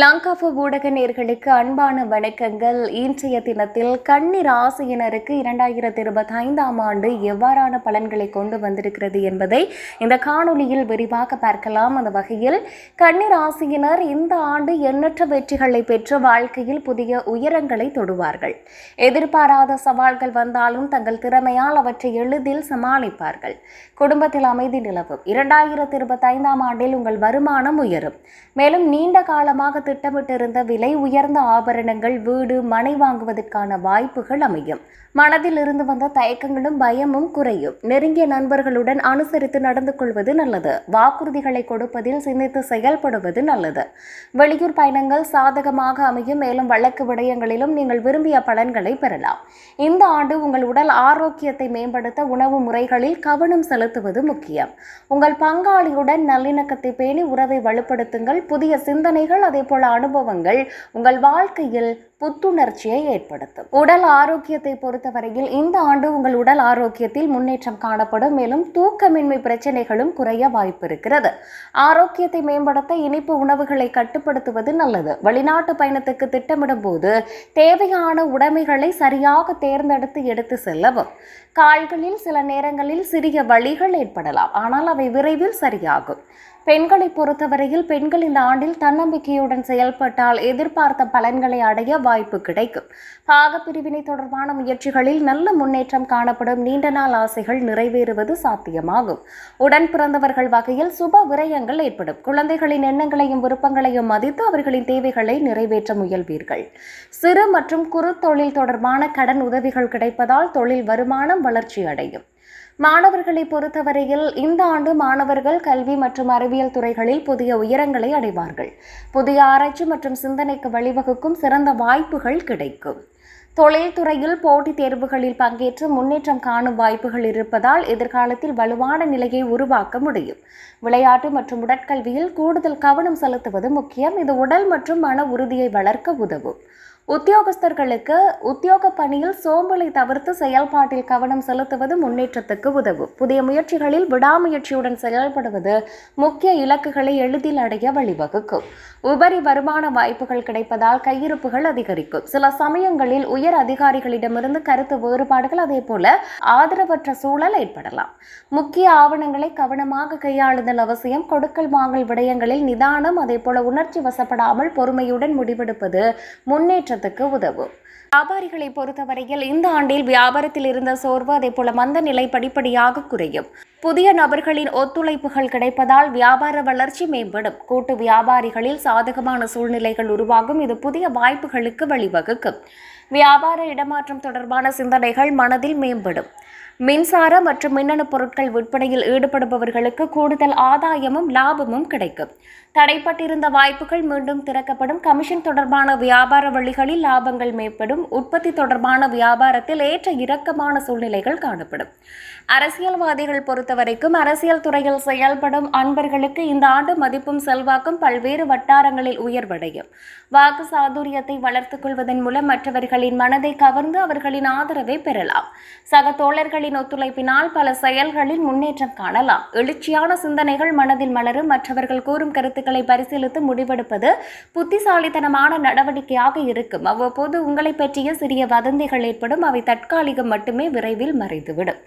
லங்காஃபு ஊடக நேர்களுக்கு அன்பான வணக்கங்கள். இன்றைய தினத்தில் கன்னி ராசியினருக்கு இரண்டாயிரத்தி இருபத்தி ஐந்தாம் ஆண்டு எவ்வாறான பலன்களை கொண்டு வந்திருக்கிறது என்பதை இந்த காணொலியில் விரிவாக பார்க்கலாம். அந்த வகையில் கன்னி ராசியினர் இந்த ஆண்டு எண்ணற்ற வெற்றிகளை பெற்று வாழ்க்கையில் புதிய உயரங்களை தொடுவார்கள். எதிர்பாராத சவால்கள் வந்தாலும் தங்கள் திறமையால் அவற்றை எளிதில் சமாளிப்பார்கள். குடும்பத்தில் அமைதி நிலவும். இரண்டாயிரத்தி இருபத்தி ஐந்தாம் ஆண்டில் உங்கள் வருமானம் உயரும். மேலும் நீண்ட காலமாக திட்டமிட்டிருந்த விலை உயர்ந்த ஆபரணங்கள் வீடு மனை வாங்குவதற்கான வாய்ப்புகள் அமையும். மனதில் இருந்து வந்த தயக்கங்களும் பயமும் குறையும். நெருங்கிய நண்பர்களுடன் அனுசரித்து நடந்து கொள்வது நல்லது. வாக்குறுதிகளை கொடுப்பதில் சிந்தித்து செயல்படுவது நல்லது. வெளியூர் பயணங்கள் சாதகமாக அமையும். மேலும் வழக்கு விடயங்களிலும் நீங்கள் விரும்பிய பலன்களை பெறலாம். இந்த ஆண்டு உங்கள் உடல் ஆரோக்கியத்தை மேம்படுத்த உணவு முறைகளில் கவனம் செலுத்துவது முக்கியம். உங்கள் பங்காளியுடன் நல்லிணக்கத்தை பேணி உறவை வலுப்படுத்துங்கள். புதிய சிந்தனைகள் அதே பல அனுபவங்கள் உங்கள் வாழ்க்கையில் புத்துணர்ச்சியை ஏற்படுத்தும். உடல் ஆரோக்கியத்தை பொறுத்தவரையில் இந்த ஆண்டு உங்கள் உடல் ஆரோக்கியத்தில் முன்னேற்றம் காணப்படும். மேலும் தூக்கமின்மை பிரச்சனைகளும் குறைய வாய்ப்பு இருக்கிறது. ஆரோக்கியத்தை மேம்படுத்த இனிப்பு உணவுகளை கட்டுப்படுத்துவது நல்லது. வெளிநாட்டு பயணத்துக்கு திட்டமிடும் போது தேவையான உடைமைகளை சரியாக தேர்ந்தெடுத்து எடுத்து செல்லவும். கால்களில் சில நேரங்களில் சிறிய வலிகள் ஏற்படலாம். ஆனால் அவை விரைவில் சரியாகும். பெண்களை பொறுத்தவரையில் பெண்கள் இந்த ஆண்டில் தன்னம்பிக்கையுடன் செயல்பட்டால் எதிர்பார்த்த பலன்களை அடைய வாய்ப்பு வாய்ப்பு கிடைக்கும். பாகப்பிரிவினை தொடர்பான முயற்சிகளில் நல்ல முன்னேற்றம் காணப்படும் நீண்ட நாள் ஆசைகள் நிறைவேறுவது சாத்தியமாகும். உடன் பிறந்தவர்கள் வகையில் சுப விரயங்கள் ஏற்படும். குழந்தைகளின் எண்ணங்களையும் விருப்பங்களையும் மதித்து அவர்களின் தேவைகளை நிறைவேற்ற முயல்வீர்கள். சிறு மற்றும் குறு தொழில் தொடர்பான கடன் உதவிகள் கிடைப்பதால் தொழில் வருமானம் வளர்ச்சி அடையும் மாணவர்களை பொறுத்தவரையில் இந்த ஆண்டு மாணவர்கள் கல்வி மற்றும் அறிவியல் துறைகளில் புதிய உயரங்களை அடைவார்கள். புதிய ஆராய்ச்சி மற்றும் சிந்தனைக்கு வழிவகுக்கும் சிறந்த வாய்ப்புகள் கிடைக்கும். தொழில்துறையில் போட்டித் தேர்வுகளில் பங்கேற்று முன்னேற்றம் காணும் வாய்ப்புகள் இருப்பதால் எதிர்காலத்தில் வலுவான நிலையை உருவாக்க முடியும். விளையாட்டு மற்றும் உடற்கல்வியில் கூடுதல் கவனம் செலுத்துவது முக்கியம். இது உடல் மற்றும் மன உறுதியை வளர்க்க உதவும். உத்தியோகஸ்தர்களுக்கு உத்தியோக பணியில் சோம்பலை தவிர்த்து செயல்பாட்டில் கவனம் செலுத்துவது முன்னேற்றத்துக்கு உதவும். புதிய முயற்சிகளில் விடாமுயற்சியுடன் செயல்படுவது முக்கிய இலக்குகளை எளிதில் அடைய வழிவகுக்கும். உபரி வருமான வாய்ப்புகள் கிடைப்பதால் கையிருப்புகள் அதிகரிக்கும். சில சமயங்களில் உயர் அதிகாரிகளிடமிருந்து கருத்து வேறுபாடுகள் அதே போல ஆதரவற்ற சூழல் ஏற்படலாம். முக்கிய ஆவணங்களை கவனமாக கையாளுதல் அவசியம். கொடுக்கல் வாங்கல் விடயங்களில் நிதானம் அதே போல உணர்ச்சி வசப்படாமல் பொறுமையுடன் முடிவெடுப்பது முன்னேற்ற முன்னேற்றத்துக்கு உதவும். வியாபாரிகளை பொறுத்தவரையில் இந்த ஆண்டில் வியாபாரத்தில் இருந்த சோர்வு அதே போல மந்த நிலை படிப்படியாக குறையும். புதிய நபர்களின் ஒத்துழைப்புகள் கிடைப்பதால் வியாபார வளர்ச்சி மேம்படும். கூட்டு வியாபாரிகளில் சாதகமான சூழ்நிலைகள் உருவாகும். இது புதிய வாய்ப்புகளுக்கு வழிவகுக்கும். வியாபார இடமாற்றம் தொடர்பான சிந்தனைகள் மனதில் மேம்படும். மின்சார மற்றும் மின்னணு பொருட்கள் விற்பனையில் ஈடுபடுபவர்களுக்கு கூடுதல் ஆதாயமும் லாபமும் கிடைக்கும். தடைப்பட்டிருந்த வாய்ப்புகள் மீண்டும் திறக்கப்படும். கமிஷன் தொடர்பான வியாபார வழிகளில் லாபங்கள் மேம்படும். உற்பத்தி தொடர்பான வியாபாரத்தில் ஏற்ற இறக்கமான சூழ்நிலைகள் காணப்படும். அரசியல்வாதிகள் பொறுத்தவரைக்கும் அரசியல் துறையில் செயல்படும் அன்பர்களுக்கு இந்த ஆண்டு மதிப்பும் செல்வாக்கும் பல்வேறு வட்டாரங்களில் உயர்வடையும். வாக்கு சாதுரியத்தை வளர்த்துக் கொள்வதன் மூலம் மற்றவர்களின் மனதை கவர்ந்து அவர்களின் ஆதரவை பெறலாம். சக தோழர்கள் தோழர்களின் ஒத்துழைப்பினால் பல செயல்களில் முன்னேற்றம் காணலாம். எழுச்சியான சிந்தனைகள் மனதில் மலரும். மற்றவர்கள் கூறும் கருத்துக்களை பரிசீலித்து முடிவெடுப்பது புத்திசாலித்தனமான நடவடிக்கையாக இருக்கும். அவ்வப்போது உங்களை பற்றிய சிறிய வதந்திகள் ஏற்படும். அவை தற்காலிகம் மட்டுமே விரைவில் மறைந்துவிடும்.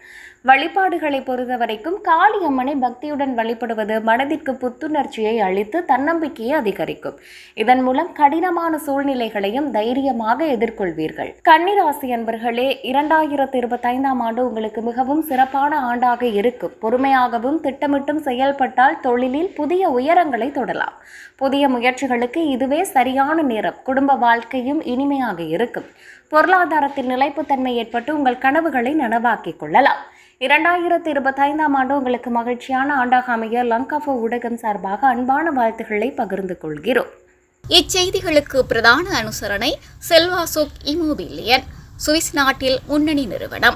வழிபாடுகளை பொறுத்தவரைக்கும் காளியம்மனை பக்தியுடன் வழிபடுவது மனதிற்கு புத்துணர்ச்சியை அளித்து தன்னம்பிக்கையை அதிகரிக்கும். இதன் மூலம் கடினமான சூழ்நிலைகளையும் தைரியமாக எதிர்கொள்வீர்கள். கன்னிராசி அன்பர்களே இரண்டாயிரத்தி இருபத்தைந்தாம் ஆண்டு உங்களுக்கு மிகவும் சிறப்பான ஆண்டாக இருக்கும். பொறுமையாகவும் திட்டமிட்டும் செயல்பட்டால் தொழிலில் புதிய உயரங்களை தொடலாம். புதிய முயற்சிகளுக்கு இதுவே சரியான நேரம். குடும்ப வாழ்க்கையும் இனிமையாக இருக்கும். பொருளாதாரத்தில் நிலைப்புத்தன்மை ஏற்பட்டு உங்கள் கனவுகளை நனவாக்கிக் கொள்ளலாம். இரண்டாயிரத்தி இருபத்தைந்தாம் ஆண்டு உங்களுக்கு மகிழ்ச்சியான ஆண்டாக அமைய லங்காஃபோ ஊடகம் சார்பாக அன்பான வாழ்த்துக்களை பகிர்ந்து கொள்கிறோம். இச்செய்திகளுக்கு பிரதான அனுசரணை செல்வாசுக் இமோபிலியன் சுவிஸ் நாட்டில் முன்னணி நிறுவனம்.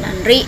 நன்றி.